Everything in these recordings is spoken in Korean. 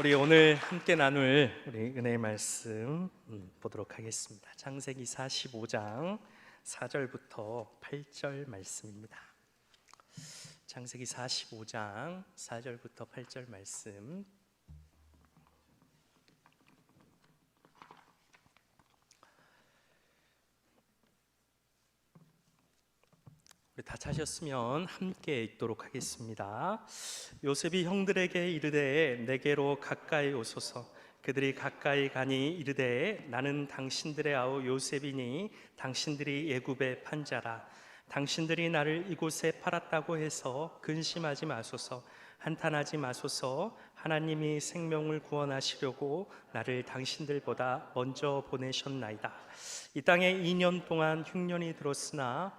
우리 오늘 함께 나눌 우리 은혜의 말씀 음, 보도록 하겠습니다. 창세기 45장 4절부터 8절 말씀입니다. 창세기 45장 4절부터 8절 말씀 다 차셨으면 함께 읽도록 하겠습니다. 요셉이 형들에게 이르되 내게로 가까이 오소서. 그들이 가까이 가니 이르되 나는 당신들의 아우 요셉이니 당신들이 예굽의 판자라. 당신들이 나를 이곳에 팔았다고 해서 근심하지 마소서. 한탄하지 마소서. 하나님이 생명을 구원하시려고 나를 당신들보다 먼저 보내셨나이다. 이 땅에 2년 동안 흉년이 들었으나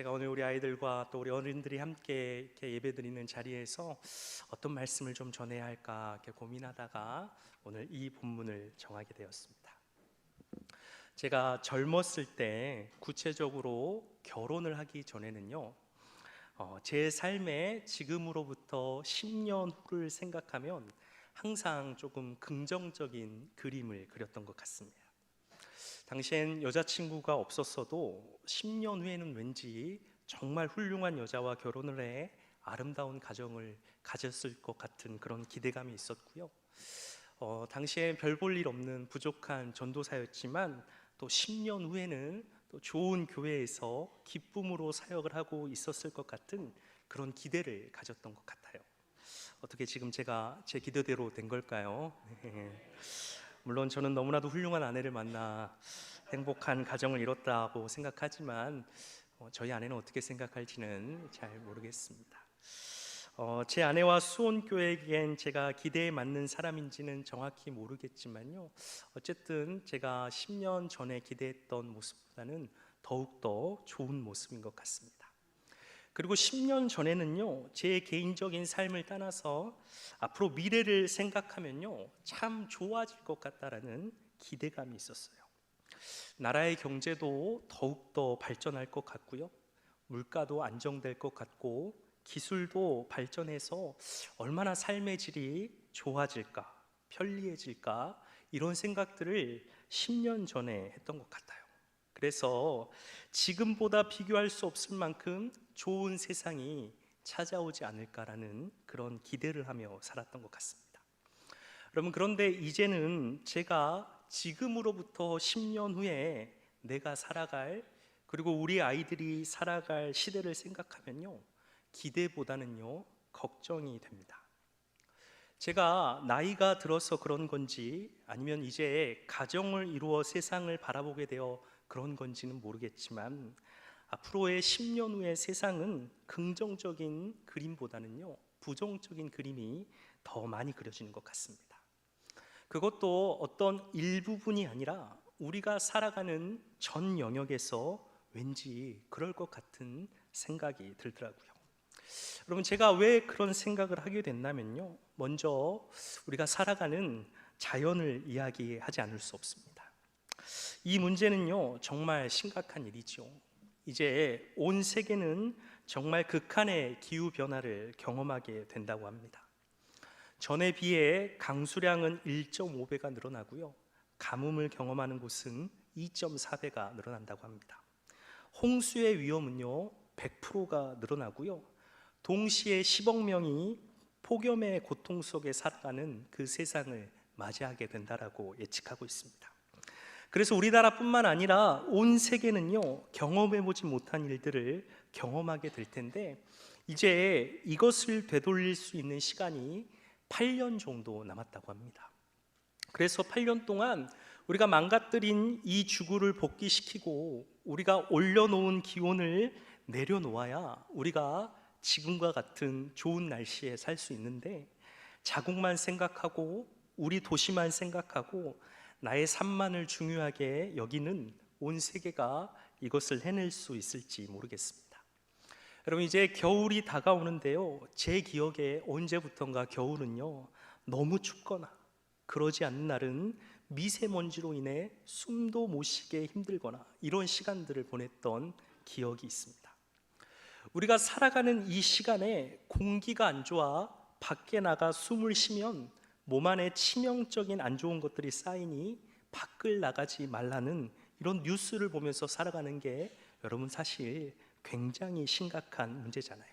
제가 오늘 우리 아이들과 또 우리 어른들이 함께 이렇게 예배드리는 자리에서 어떤 말씀을 좀 전해야 할까 이렇게 고민하다가 오늘 이 본문을 정하게 되었습니다. 제가 젊었을 때 구체적으로 결혼을 하기 전에는요, 어, 제 삶에 지금으로부터 10년 후를 생각하면 항상 조금 긍정적인 그림을 그렸던 것 같습니다. 당시엔 여자친구가 없었어도 10년 후에는 왠지 정말 훌륭한 여자와 결혼을 해 아름다운 가정을 가졌을 것 같은 그런 기대감이 있었고요. 어, 당시에 별볼 일 없는 부족한 전도사였지만 또 10년 후에는 또 좋은 교회에서 기쁨으로 사역을 하고 있었을 것 같은 그런 기대를 가졌던 것 같아요. 어떻게 지금 제가 제 기대대로 된 걸까요? 물론 저는 너무나도 훌륭한 아내를 만나 행복한 가정을 이뤘다고 생각하지만 어, 저희 아내는 어떻게 생각할지는 잘 모르겠습니다. 어, 제 아내와 수원교회에겐 제가 기대에 맞는 사람인지는 정확히 모르겠지만요. 어쨌든 제가 10년 전에 기대했던 모습보다는 더욱더 좋은 모습인 것 같습니다. 그리고 10년 전에는요, 제 개인적인 삶을 떠나서 앞으로 미래를 생각하면요, 참 좋아질 것 같다라는 기대감이 있었어요. 나라의 경제도 더욱더 발전할 것 같고요, 물가도 안정될 것 같고, 기술도 발전해서 얼마나 삶의 질이 좋아질까, 편리해질까, 이런 생각들을 10년 전에 했던 것 같아요. 그래서 지금보다 비교할 수 없을 만큼 좋은 세상이 찾아오지 않을까라는 그런 기대를 하며 살았던 것 같습니다. 여러분 그런데 이제는 제가 지금으로부터 10년 후에 내가 살아갈 그리고 우리 아이들이 살아갈 시대를 생각하면요 기대보다는요 걱정이 됩니다. 제가 나이가 들어서 그런 건지 아니면 이제 가정을 이루어 세상을 바라보게 되어 그런 건지는 모르겠지만 앞으로의 10년 후의 세상은 긍정적인 그림보다는요 부정적인 그림이 더 많이 그려지는 것 같습니다. 그것도 어떤 일부분이 아니라 우리가 살아가는 전 영역에서 왠지 그럴 것 같은 생각이 들더라고요. 여러분 제가 왜 그런 생각을 하게 됐냐면요. 먼저 우리가 살아가는 자연을 이야기하지 않을 수 없습니다. 이 문제는요 정말 심각한 일이죠. 이제 온 세계는 정말 극한의 기후 변화를 경험하게 된다고 합니다. 전에 비해 강수량은 1.5배가 늘어나고요. 가뭄을 경험하는 곳은 2.4배가 늘어난다고 합니다. 홍수의 위험은요 100%가 늘어나고요. 동시에 10억 명이 폭염의 고통 속에 살아가는 그 세상을 맞이하게 된다라고 예측하고 있습니다. 그래서 우리나라뿐만 아니라 온 세계는요 경험해 보지 못한 일들을 경험하게 될 텐데 이제 이것을 되돌릴 수 있는 시간이 8년 정도 남았다고 합니다. 그래서 8년 동안 우리가 망가뜨린 이 지구를 복귀시키고 우리가 올려놓은 기온을 내려놓아야 우리가 지금과 같은 좋은 날씨에 살 수 있는데 자국만 생각하고 우리 도시만 생각하고 나의 삶만을 중요하게 여기는 온 세계가 이것을 해낼 수 있을지 모르겠습니다. 여러분 이제 겨울이 다가오는데요. 제 기억에 언제부턴가 겨울은요. 너무 춥거나 그러지 않는 날은 미세먼지로 인해 숨도 못 쉬게 힘들거나 이런 시간들을 보냈던 기억이 있습니다. 우리가 살아가는 이 시간에 공기가 안 좋아 밖에 나가 숨을 쉬면 몸 안에 치명적인 안 좋은 것들이 쌓이니 밖을 나가지 말라는 이런 뉴스를 보면서 살아가는 게 여러분 사실 굉장히 심각한 문제잖아요.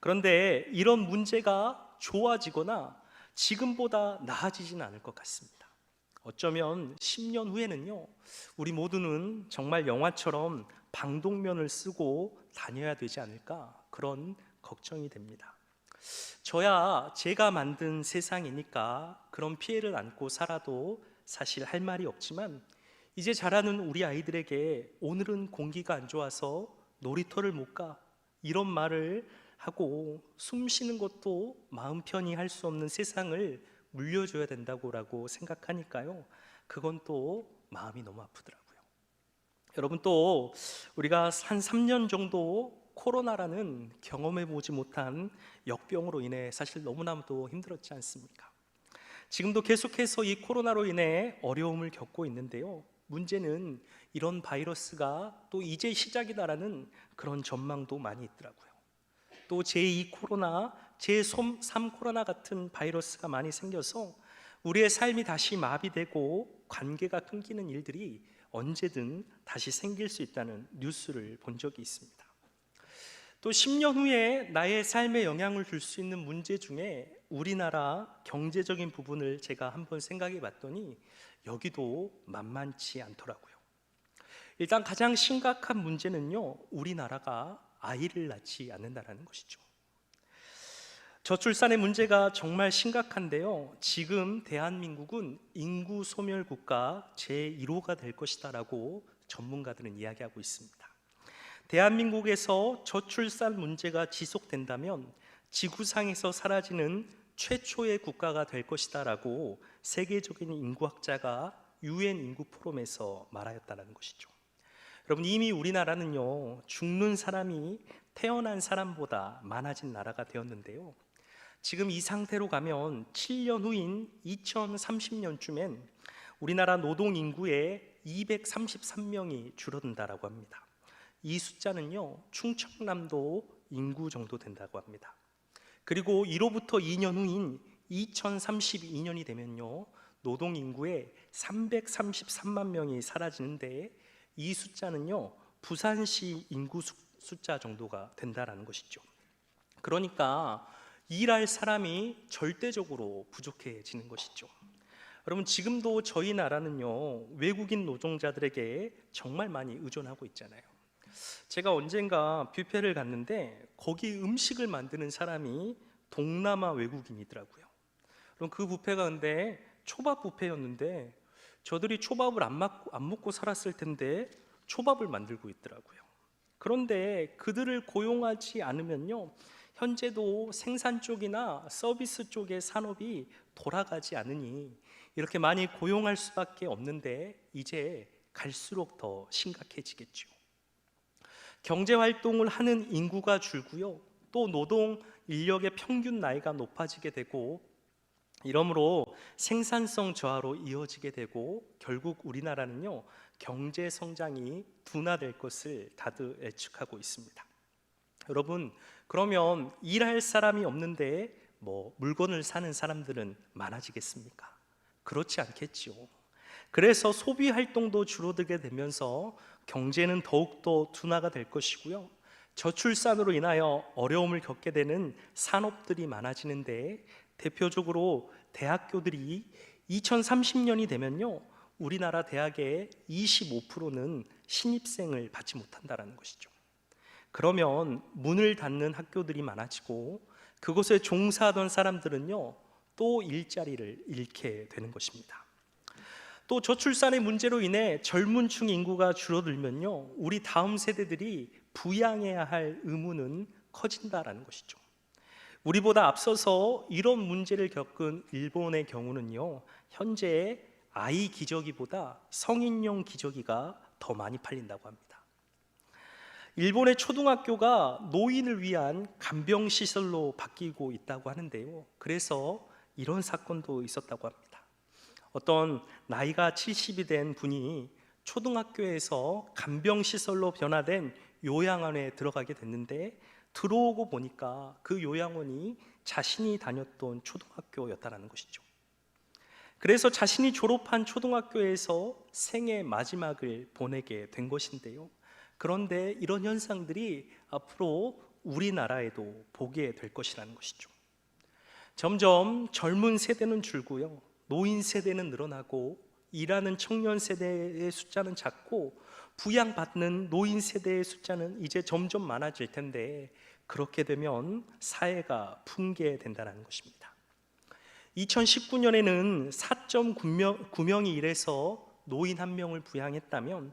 그런데 이런 문제가 좋아지거나 지금보다 나아지지는 않을 것 같습니다. 어쩌면 10년 후에는요, 우리 모두는 정말 영화처럼 방독면을 쓰고 다녀야 되지 않을까 그런 걱정이 됩니다. 저야 제가 만든 세상이니까 그런 피해를 안고 살아도 사실 할 말이 없지만 이제 자라는 우리 아이들에게 오늘은 공기가 안 좋아서 놀이터를 못 가. 이런 말을 하고 숨 쉬는 것도 마음 편히 할 수 없는 세상을 물려줘야 된다고라고 생각하니까요. 그건 또 마음이 너무 아프더라고요. 여러분 또 우리가 한 3년 정도 코로나라는 경험해 보지 못한 역병으로 인해 사실 너무나도 힘들었지 않습니까? 지금도 계속해서 이 코로나로 인해 어려움을 겪고 있는데요. 문제는 이런 바이러스가 또 이제 시작이다라는 그런 전망도 많이 있더라고요. 또 제2 코로나, 제3 코로나 같은 바이러스가 많이 생겨서 우리의 삶이 다시 마비되고 관계가 끊기는 일들이 언제든 다시 생길 수 있다는 뉴스를 본 적이 있습니다. 또 10년 후에 나의 삶에 영향을 줄 수 있는 문제 중에 우리나라 경제적인 부분을 제가 한번 생각해 봤더니 여기도 만만치 않더라고요. 일단 가장 심각한 문제는요, 우리나라가 아이를 낳지 않는다라는 것이죠. 저출산의 문제가 정말 심각한데요. 지금 대한민국은 인구 소멸 국가 제1호가 될 것이다라고 전문가들은 이야기하고 있습니다. 대한민국에서 저출산 문제가 지속된다면 지구상에서 사라지는 최초의 국가가 될 것이다라고 세계적인 인구학자가 유엔 인구 포럼에서 말하였다는 것이죠. 여러분 이미 우리나라는요 죽는 사람이 태어난 사람보다 많아진 나라가 되었는데요. 지금 이 상태로 가면 7년 후인 2030년쯤엔 우리나라 노동 인구의 233명이 줄어든다라고 합니다. 이 숫자는요 충청남도 인구 정도 된다고 합니다. 그리고 이로부터 2년 후인 2032년이 되면요 노동 인구의 333만 명이 사라지는데 이 숫자는요 부산시 인구 수- 숫자 정도가 된다라는 것이죠. 그러니까 일할 사람이 절대적으로 부족해지는 것이죠. 여러분 지금도 저희 나라는요 외국인 노동자들에게 정말 많이 의존하고 있잖아요. 제가 언젠가 뷔페를 갔는데 거기 음식을 만드는 사람이 동남아 외국인이더라고요. 그럼 그 뷔페가 근데 초밥 뷔페였는데 저들이 초밥을 안, 먹고, 안 먹고 살았을 텐데 초밥을 만들고 있더라고요. 그런데 그들을 고용하지 않으면요. 현재도 생산 쪽이나 서비스 쪽의 산업이 돌아가지 않으니 이렇게 많이 고용할 수밖에 없는데 이제 갈수록 더 심각해지겠죠. 경제 활동을 하는 인구가 줄고요. 또 노동 인력의 평균 나이가 높아지게 되고 이러므로 생산성 저하로 이어지게 되고 결국 우리나라는요 경제 성장이 둔화될 것을 다들 예측하고 있습니다. 여러분 그러면 일할 사람이 없는데 뭐 물건을 사는 사람들은 많아지겠습니까? 그렇지 않겠죠. 그래서 소비 활동도 줄어들게 되면서 경제는 더욱더 둔화가 될 것이고요. 저출산으로 인하여 어려움을 겪게 되는 산업들이 많아지는데 대표적으로 대학교들이 2030년이 되면요. 우리나라 대학의 25%는 신입생을 받지 못한다라는 것이죠. 그러면 문을 닫는 학교들이 많아지고 그곳에 종사하던 사람들은요. 또 일자리를 잃게 되는 것입니다. 또 저출산의 문제로 인해 젊은 층 인구가 줄어들면요. 우리 다음 세대들이 부양해야 할 의무는 커진다라는 것이죠. 우리보다 앞서서 이런 문제를 겪은 일본의 경우는요. 현재 아이 기저귀보다 성인용 기저귀가 더 많이 팔린다고 합니다. 일본의 초등학교가 노인을 위한 간병 시설로 바뀌고 있다고 하는데요. 그래서 이런 사건도 있었다고 합니다. 어떤 나이가 70이 된 분이 초등학교에서 간병 시설로 변화된 요양원에 들어가게 됐는데 들어오고 보니까 그 요양원이 자신이 다녔던 초등학교였다라는 것이죠. 그래서 자신이 졸업한 초등학교에서 생애 마지막을 보내게 된 것인데요. 그런데 이런 현상들이 앞으로 우리나라에도 보게 될 것이라는 것이죠. 점점 젊은 세대는 줄고요. 노인 세대는 늘어나고 일하는 청년 세대의 숫자는 작고 부양받는 노인 세대의 숫자는 이제 점점 많아질 텐데 그렇게 되면 사회가 붕괴된다는 것입니다. 2019년에는 4.9명이 일해서 노인 한 명을 부양했다면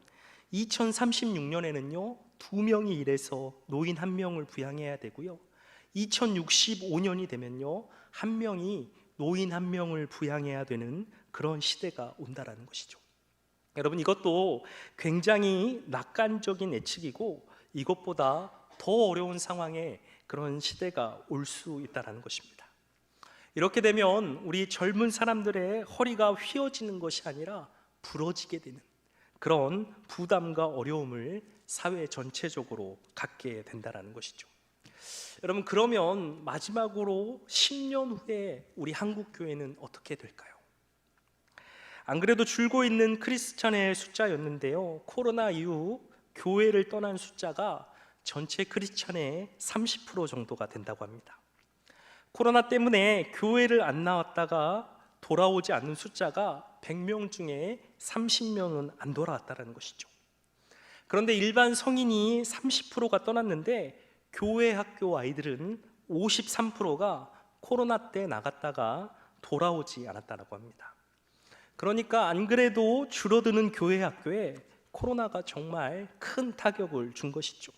2036년에는요 두 명이 일해서 노인 한 명을 부양해야 되고요 2065년이 되면요 한 명이 노인 한 명을 부양해야 되는 그런 시대가 온다라는 것이죠. 여러분 이것도 굉장히 낙관적인 예측이고 이것보다 더 어려운 상황에 그런 시대가 올 수 있다라는 것입니다. 이렇게 되면 우리 젊은 사람들의 허리가 휘어지는 것이 아니라 부러지게 되는 그런 부담과 어려움을 사회 전체적으로 갖게 된다라는 것이죠. 여러분 그러면 마지막으로 10년 후에 우리 한국 교회는 어떻게 될까요? 안 그래도 줄고 있는 크리스찬의 숫자였는데요. 코로나 이후 교회를 떠난 숫자가 전체 크리스찬의 30% 정도가 된다고 합니다. 코로나 때문에 교회를 안 나왔다가 돌아오지 않는 숫자가 100명 중에 30명은 안 돌아왔다는 것이죠. 그런데 일반 성인이 30%가 떠났는데 교회 학교 아이들은 53%가 코로나 때 나갔다가 돌아오지 않았다고 합니다. 그러니까 안 그래도 줄어드는 교회 학교에 코로나가 정말 큰 타격을 준 것이죠.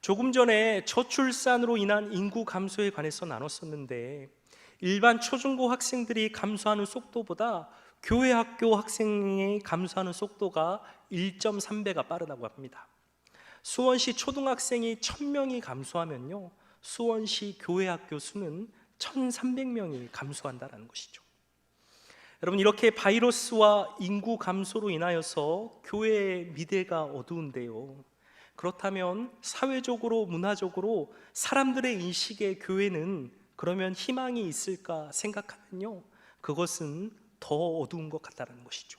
조금 전에 저출산으로 인한 인구 감소에 관해서 나눴었는데 일반 초중고 학생들이 감소하는 속도보다 교회 학교 학생이 감소하는 속도가 1.3배가 빠르다고 합니다. 수원시 초등학생이 1000명이 감소하면요. 수원시 교회 학교 수는 1300명이 감소한다는 것이죠. 여러분 이렇게 바이러스와 인구 감소로 인하여서 교회의 미래가 어두운데요. 그렇다면 사회적으로 문화적으로 사람들의 인식에 교회는 그러면 희망이 있을까 생각하면요. 그것은 더 어두운 것 같다는 것이죠.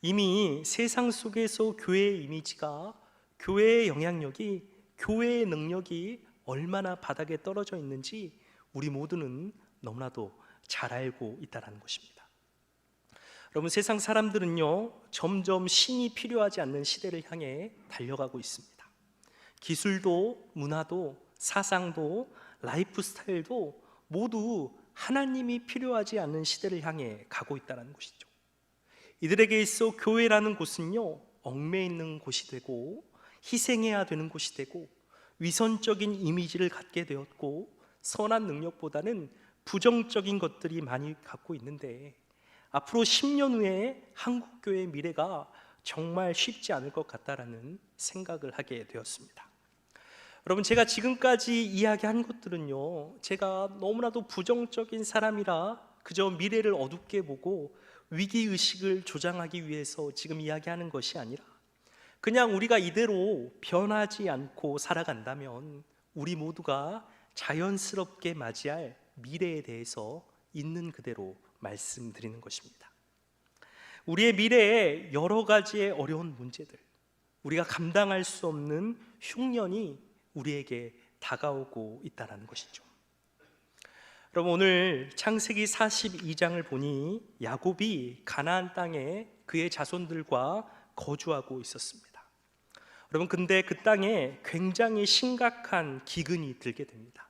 이미 세상 속에서 교회의 이미지가 교회의 영향력이 교회의 능력이 얼마나 바닥에 떨어져 있는지 우리 모두는 너무나도 잘 알고 있다는 것입니다. 여러분 세상 사람들은요 점점 신이 필요하지 않는 시대를 향해 달려가고 있습니다. 기술도 문화도 사상도 라이프 스타일도 모두 하나님이 필요하지 않는 시대를 향해 가고 있다는 것이죠. 이들에게 있어 교회라는 곳은요 얽매 있는 곳이 되고 희생해야 되는 곳이 되고 위선적인 이미지를 갖게 되었고 선한 능력보다는 부정적인 것들이 많이 갖고 있는데 앞으로 10년 후에 한국 교회의 미래가 정말 쉽지 않을 것 같다라는 생각을 하게 되었습니다. 여러분 제가 지금까지 이야기한 것들은요. 제가 너무나도 부정적인 사람이라 그저 미래를 어둡게 보고 위기 의식을 조장하기 위해서 지금 이야기하는 것이 아니라 그냥 우리가 이대로 변하지 않고 살아간다면 우리 모두가 자연스럽게 맞이할 미래에 대해서 있는 그대로 말씀드리는 것입니다. 우리의 미래에 여러 가지의 어려운 문제들, 우리가 감당할 수 없는 흉년이 우리에게 다가오고 있다는 것이죠. 여러분 오늘 창세기 42장을 보니 야곱이 가나안 땅에 그의 자손들과 거주하고 있었습니다. 여러분 근데 그 땅에 굉장히 심각한 기근이 들게 됩니다.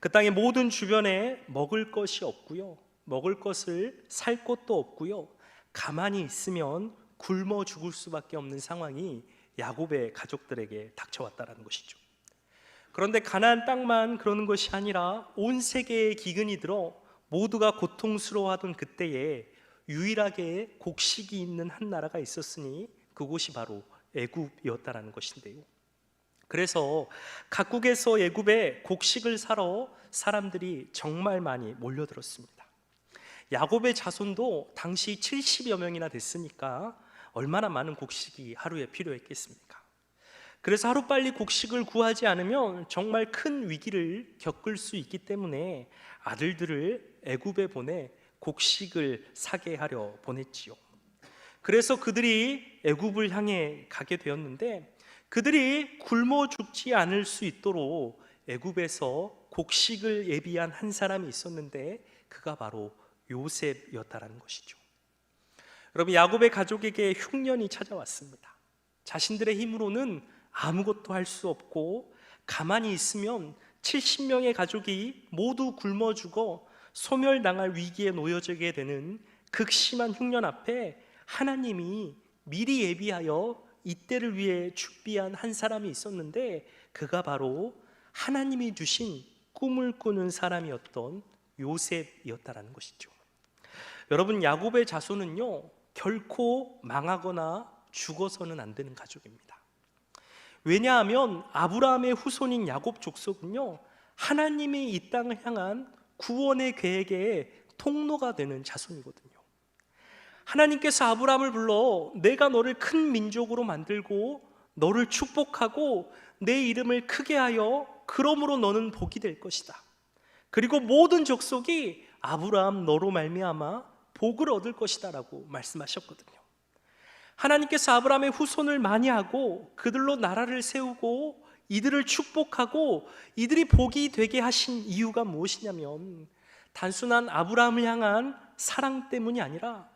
그 땅의 모든 주변에 먹을 것이 없고요. 먹을 것을 살 곳도 없고요. 가만히 있으면 굶어 죽을 수밖에 없는 상황이 야곱의 가족들에게 닥쳐왔다라는 것이죠. 그런데 가나안 땅만 그러는 것이 아니라 온 세계에 기근이 들어 모두가 고통스러워하던 그때에 유일하게 곡식이 있는 한 나라가 있었으니 그곳이 바로 애굽이었다라는 것인데요. 그래서 각국에서 애굽에 곡식을 사러 사람들이 정말 많이 몰려들었습니다. 야곱의 자손도 당시 70여 명이나 됐으니까 얼마나 많은 곡식이 하루에 필요했겠습니까? 그래서 하루빨리 곡식을 구하지 않으면 정말 큰 위기를 겪을 수 있기 때문에 아들들을 애굽에 보내 곡식을 사게 하려 보냈지요. 그래서 그들이 애굽을 향해 가게 되었는데 그들이 굶어 죽지 않을 수 있도록 애굽에서 곡식을 예비한 한 사람이 있었는데 그가 바로 요셉이었다라는 것이죠. 여러분 야곱의 가족에게 흉년이 찾아왔습니다. 자신들의 힘으로는 아무것도 할 수 없고 가만히 있으면 70명의 가족이 모두 굶어 죽어 소멸당할 위기에 놓여지게 되는 극심한 흉년 앞에 하나님이 미리 예비하여 이때를 위해 준비한 한 사람이 있었는데 그가 바로 하나님이 주신 꿈을 꾸는 사람이었던 요셉이었다라는 것이죠. 여러분 야곱의 자손은요 결코 망하거나 죽어서는 안 되는 가족입니다. 왜냐하면 아브라함의 후손인 야곱 족속은요 하나님이 이 땅을 향한 구원의 계획의 통로가 되는 자손이거든요. 하나님께서 아브라함을 불러 내가 너를 큰 민족으로 만들고 너를 축복하고 내 이름을 크게 하여 그러므로 너는 복이 될 것이다. 그리고 모든 족속이 아브라함 너로 말미암아 복을 얻을 것이다라고 말씀하셨거든요. 하나님께서 아브라함의 후손을 많이 하고 그들로 나라를 세우고 이들을 축복하고 이들이 복이 되게 하신 이유가 무엇이냐면 단순한 아브라함을 향한 사랑 때문이 아니라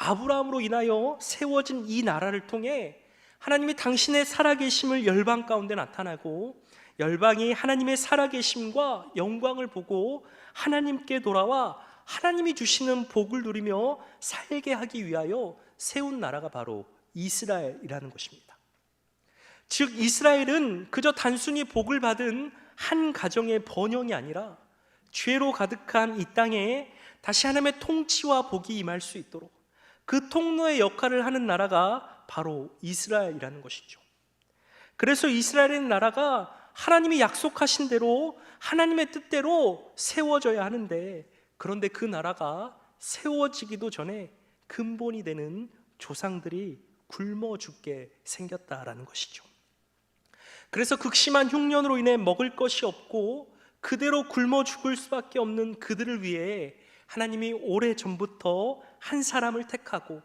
아브라함으로 인하여 세워진 이 나라를 통해 하나님이 당신의 살아계심을 열방 가운데 나타나고 열방이 하나님의 살아계심과 영광을 보고 하나님께 돌아와 하나님이 주시는 복을 누리며 살게 하기 위하여 세운 나라가 바로 이스라엘이라는 것입니다. 즉 이스라엘은 그저 단순히 복을 받은 한 가정의 번영이 아니라 죄로 가득한 이 땅에 다시 하나님의 통치와 복이 임할 수 있도록 그 통로의 역할을 하는 나라가 바로 이스라엘이라는 것이죠. 그래서 이스라엘의 나라가 하나님이 약속하신 대로 하나님의 뜻대로 세워져야 하는데 그런데 그 나라가 세워지기도 전에 근본이 되는 조상들이 굶어 죽게 생겼다라는 것이죠. 그래서 극심한 흉년으로 인해 먹을 것이 없고 그대로 굶어 죽을 수밖에 없는 그들을 위해 하나님이 오래 전부터 한 사람을 택하고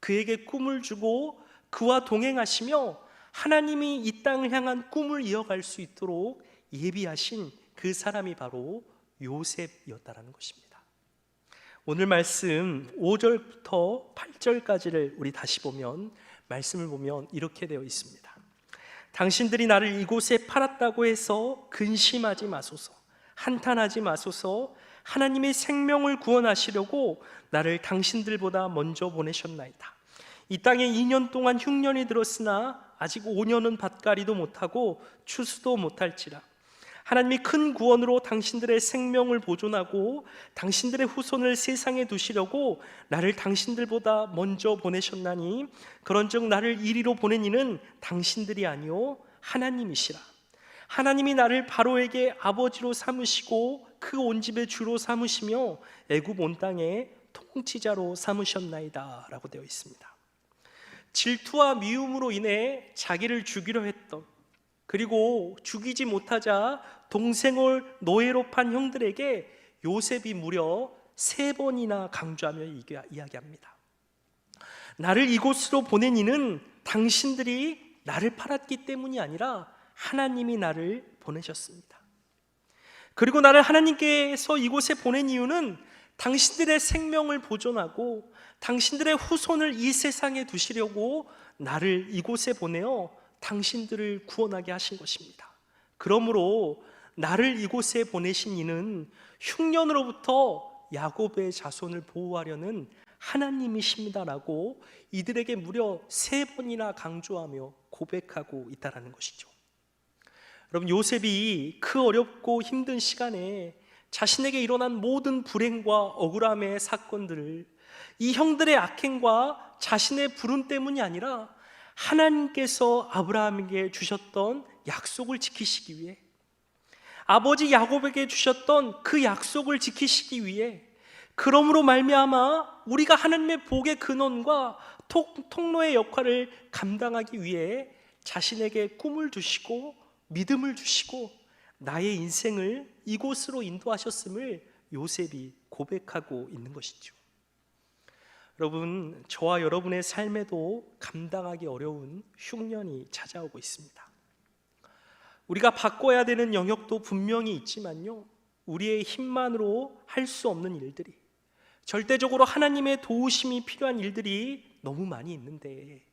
그에게 꿈을 주고 그와 동행하시며 하나님이 이 땅을 향한 꿈을 이어갈 수 있도록 예비하신 그 사람이 바로 요셉이었다라는 것입니다. 오늘 말씀 5절부터 8절까지를 우리 다시 보면 말씀을 보면 이렇게 되어 있습니다. 당신들이 나를 이곳에 팔았다고 해서 근심하지 마소서. 한탄하지 마소서. 하나님의 생명을 구원하시려고 나를 당신들보다 먼저 보내셨나이다. 이 땅에 2년 동안 흉년이 들었으나 아직 5년은 밭가리도 못하고 추수도 못할지라. 하나님이 큰 구원으로 당신들의 생명을 보존하고 당신들의 후손을 세상에 두시려고 나를 당신들보다 먼저 보내셨나니 그런즉 나를 이리로 보낸 이는 당신들이 아니요 하나님이시라. 하나님이 나를 바로에게 아버지로 삼으시고 그 온 집의 주로 삼으시며 애굽 온 땅에 통치자로 삼으셨나이다라고 되어 있습니다. 질투와 미움으로 인해 자기를 죽이려 했던 그리고 죽이지 못하자 동생을 노예로 판 형들에게 요셉이 무려 세 번이나 강조하며 이야기합니다. 나를 이곳으로 보낸 이는 당신들이 나를 팔았기 때문이 아니라 하나님이 나를 보내셨습니다. 그리고 나를 하나님께서 이곳에 보낸 이유는 당신들의 생명을 보존하고 당신들의 후손을 이 세상에 두시려고 나를 이곳에 보내어 당신들을 구원하게 하신 것입니다. 그러므로 나를 이곳에 보내신 이는 흉년으로부터 야곱의 자손을 보호하려는 하나님이십니다라고 이들에게 무려 세 번이나 강조하며 고백하고 있다라는 것이죠. 여러분 요셉이 그 어렵고 힘든 시간에 자신에게 일어난 모든 불행과 억울함의 사건들을 이 형들의 악행과 자신의 불운 때문이 아니라 하나님께서 아브라함에게 주셨던 약속을 지키시기 위해 아버지 야곱에게 주셨던 그 약속을 지키시기 위해 그러므로 말미암아 우리가 하나님의 복의 근원과 통- 통로의 역할을 감당하기 위해 자신에게 꿈을 주시고 믿음을 주시고 나의 인생을 이곳으로 인도하셨음을 요셉이 고백하고 있는 것이죠. 여러분, 저와 여러분의 삶에도 감당하기 어려운 흉년이 찾아오고 있습니다. 우리가 바꿔야 되는 영역도 분명히 있지만요. 우리의 힘만으로 할 수 없는 일들이 절대적으로 하나님의 도우심이 필요한 일들이 너무 많이 있는데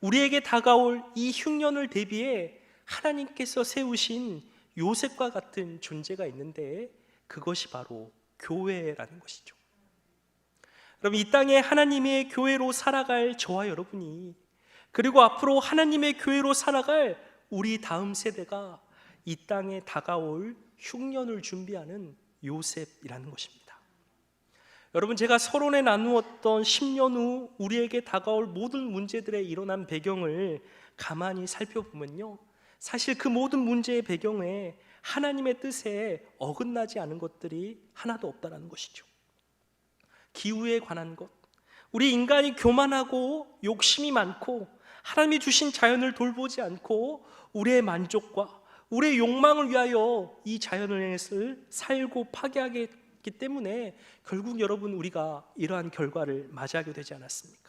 우리에게 다가올 이 흉년을 대비해 하나님께서 세우신 요셉과 같은 존재가 있는데 그것이 바로 교회라는 것이죠. 그럼 이 땅에 하나님의 교회로 살아갈 저와 여러분이 그리고 앞으로 하나님의 교회로 살아갈 우리 다음 세대가 이 땅에 다가올 흉년을 준비하는 요셉이라는 것입니다. 여러분 제가 서론에 나누었던 10년 후 우리에게 다가올 모든 문제들에 일어난 배경을 가만히 살펴보면요. 사실 그 모든 문제의 배경에 하나님의 뜻에 어긋나지 않은 것들이 하나도 없다라는 것이죠. 기후에 관한 것, 우리 인간이 교만하고 욕심이 많고 하나님이 주신 자연을 돌보지 않고 우리의 만족과 우리의 욕망을 위하여 이 자연을 살고 파괴하기 때문에 결국 여러분 우리가 이러한 결과를 맞이하게 되지 않았습니까?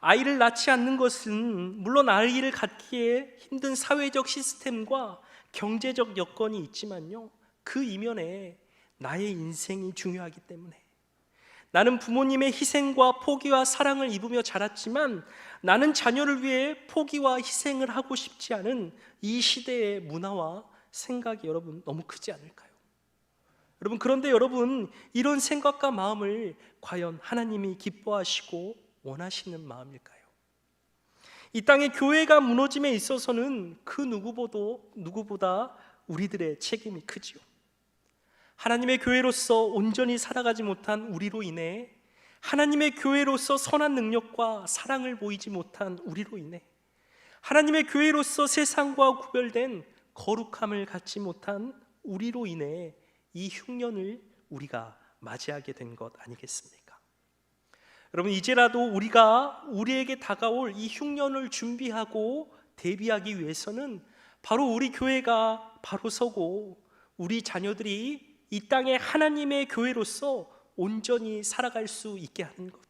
아이를 낳지 않는 것은 물론 아이를 갖기에 힘든 사회적 시스템과 경제적 여건이 있지만요. 그 이면에 나의 인생이 중요하기 때문에 나는 부모님의 희생과 포기와 사랑을 입으며 자랐지만 나는 자녀를 위해 포기와 희생을 하고 싶지 않은 이 시대의 문화와 생각이 여러분 너무 크지 않을까요? 여러분 그런데 여러분 이런 생각과 마음을 과연 하나님이 기뻐하시고 원하시는 마음일까요? 이 땅의 교회가 무너짐에 있어서는 그 누구보다 누구보다 우리들의 책임이 크지요. 하나님의 교회로서 온전히 살아가지 못한 우리로 인해 하나님의 교회로서 선한 능력과 사랑을 보이지 못한 우리로 인해 하나님의 교회로서 세상과 구별된 거룩함을 갖지 못한 우리로 인해 이 흉년을 우리가 맞이하게 된 것 아니겠습니까? 여러분 이제라도 우리가 우리에게 다가올 이 흉년을 준비하고 대비하기 위해서는 바로 우리 교회가 바로 서고 우리 자녀들이 이 땅에 하나님의 교회로서 온전히 살아갈 수 있게 하는 것.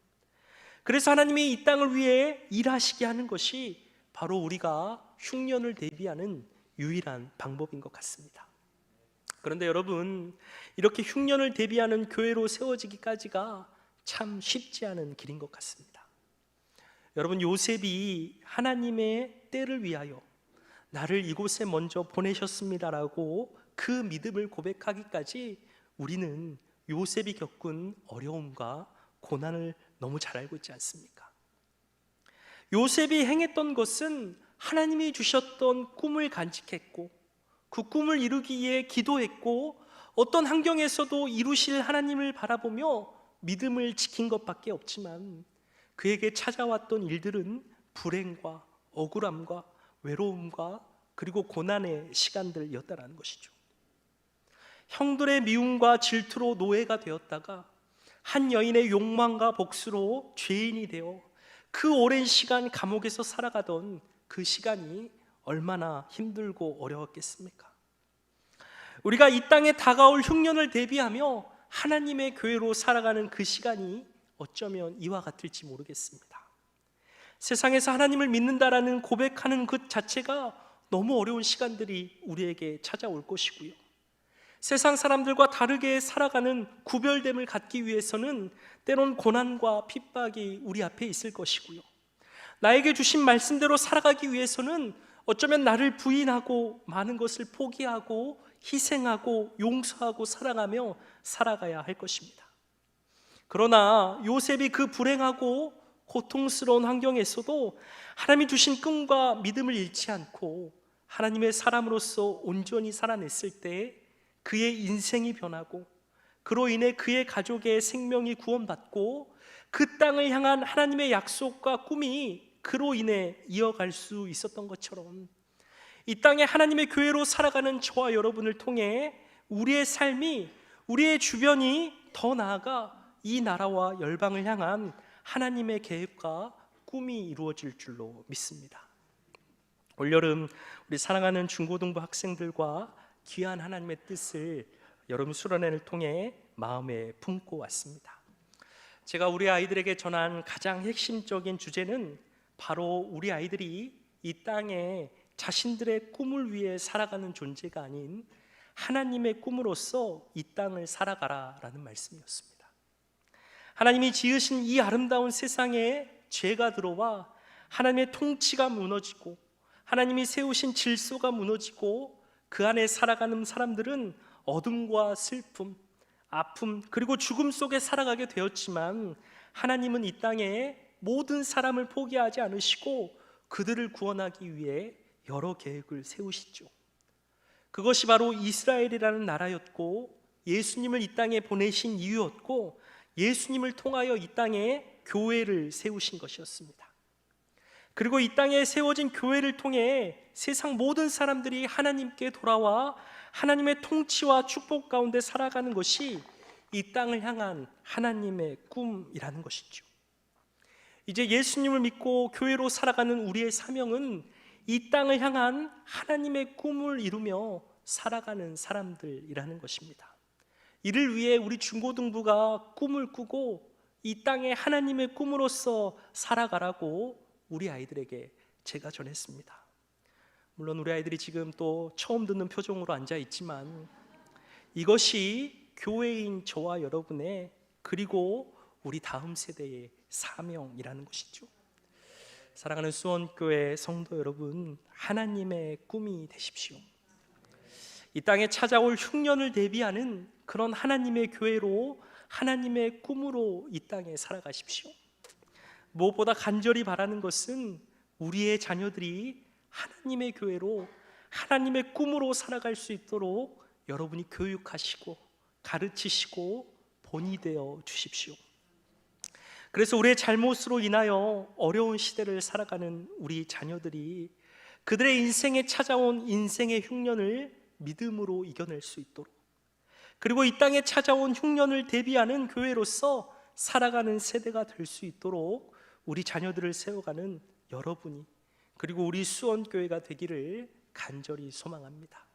그래서 하나님이 이 땅을 위해 일하시게 하는 것이 바로 우리가 흉년을 대비하는 유일한 방법인 것 같습니다. 그런데 여러분, 이렇게 흉년을 대비하는 교회로 세워지기까지가 참 쉽지 않은 길인 것 같습니다. 여러분, 요셉이 하나님의 때를 위하여 나를 이곳에 먼저 보내셨습니다라고 그 믿음을 고백하기까지 우리는 요셉이 겪은 어려움과 고난을 너무 잘 알고 있지 않습니까? 요셉이 행했던 것은 하나님이 주셨던 꿈을 간직했고 그 꿈을 이루기 위해 기도했고 어떤 환경에서도 이루실 하나님을 바라보며 믿음을 지킨 것밖에 없지만 그에게 찾아왔던 일들은 불행과 억울함과 외로움과 그리고 고난의 시간들이었다라는 것이죠. 형들의 미움과 질투로 노예가 되었다가 한 여인의 욕망과 복수로 죄인이 되어 그 오랜 시간 감옥에서 살아가던 그 시간이 얼마나 힘들고 어려웠겠습니까? 우리가 이 땅에 다가올 흉년을 대비하며 하나님의 교회로 살아가는 그 시간이 어쩌면 이와 같을지 모르겠습니다. 세상에서 하나님을 믿는다라는 고백하는 그 자체가 너무 어려운 시간들이 우리에게 찾아올 것이고요. 세상 사람들과 다르게 살아가는 구별됨을 갖기 위해서는 때론 고난과 핍박이 우리 앞에 있을 것이고요. 나에게 주신 말씀대로 살아가기 위해서는 어쩌면 나를 부인하고 많은 것을 포기하고 희생하고 용서하고 사랑하며 살아가야 할 것입니다. 그러나 요셉이 그 불행하고 고통스러운 환경에서도 하나님이 주신 꿈과 믿음을 잃지 않고 하나님의 사람으로서 온전히 살아냈을 때 그의 인생이 변하고 그로 인해 그의 가족의 생명이 구원받고 그 땅을 향한 하나님의 약속과 꿈이 그로 인해 이어갈 수 있었던 것처럼 이 땅에 하나님의 교회로 살아가는 저와 여러분을 통해 우리의 삶이 우리의 주변이 더 나아가 이 나라와 열방을 향한 하나님의 계획과 꿈이 이루어질 줄로 믿습니다. 올여름 우리 사랑하는 중고등부 학생들과 귀한 하나님의 뜻을 여러분 수련회를 통해 마음에 품고 왔습니다. 제가 우리 아이들에게 전한 가장 핵심적인 주제는 바로 우리 아이들이 이 땅에 자신들의 꿈을 위해 살아가는 존재가 아닌 하나님의 꿈으로서 이 땅을 살아가라라는 말씀이었습니다. 하나님이 지으신 이 아름다운 세상에 죄가 들어와 하나님의 통치가 무너지고 하나님이 세우신 질서가 무너지고 그 안에 살아가는 사람들은 어둠과 슬픔, 아픔, 그리고 죽음 속에 살아가게 되었지만 하나님은 이 땅에 모든 사람을 포기하지 않으시고 그들을 구원하기 위해 여러 계획을 세우시죠. 그것이 바로 이스라엘이라는 나라였고 예수님을 이 땅에 보내신 이유였고 예수님을 통하여 이 땅에 교회를 세우신 것이었습니다. 그리고 이 땅에 세워진 교회를 통해 세상 모든 사람들이 하나님께 돌아와 하나님의 통치와 축복 가운데 살아가는 것이 이 땅을 향한 하나님의 꿈이라는 것이죠. 이제 예수님을 믿고 교회로 살아가는 우리의 사명은 이 땅을 향한 하나님의 꿈을 이루며 살아가는 사람들이라는 것입니다. 이를 위해 우리 중고등부가 꿈을 꾸고 이 땅에 하나님의 꿈으로서 살아가라고 우리 아이들에게 제가 전했습니다. 물론 우리 아이들이 지금 또 처음 듣는 표정으로 앉아 있지만 이것이 교회인 저와 여러분의 그리고 우리 다음 세대의 사명이라는 것이죠. 사랑하는 수원교회 성도 여러분, 하나님의 꿈이 되십시오. 이 땅에 찾아올 흉년을 대비하는 그런 하나님의 교회로 하나님의 꿈으로 이 땅에 살아가십시오. 무엇보다 간절히 바라는 것은 우리의 자녀들이 하나님의 교회로 하나님의 꿈으로 살아갈 수 있도록 여러분이 교육하시고 가르치시고 본이 되어 주십시오. 그래서 우리의 잘못으로 인하여 어려운 시대를 살아가는 우리 자녀들이 그들의 인생에 찾아온 인생의 흉년을 믿음으로 이겨낼 수 있도록 그리고 이 땅에 찾아온 흉년을 대비하는 교회로서 살아가는 세대가 될 수 있도록 우리 자녀들을 세워가는 여러분이 그리고 우리 수원교회가 되기를 간절히 소망합니다.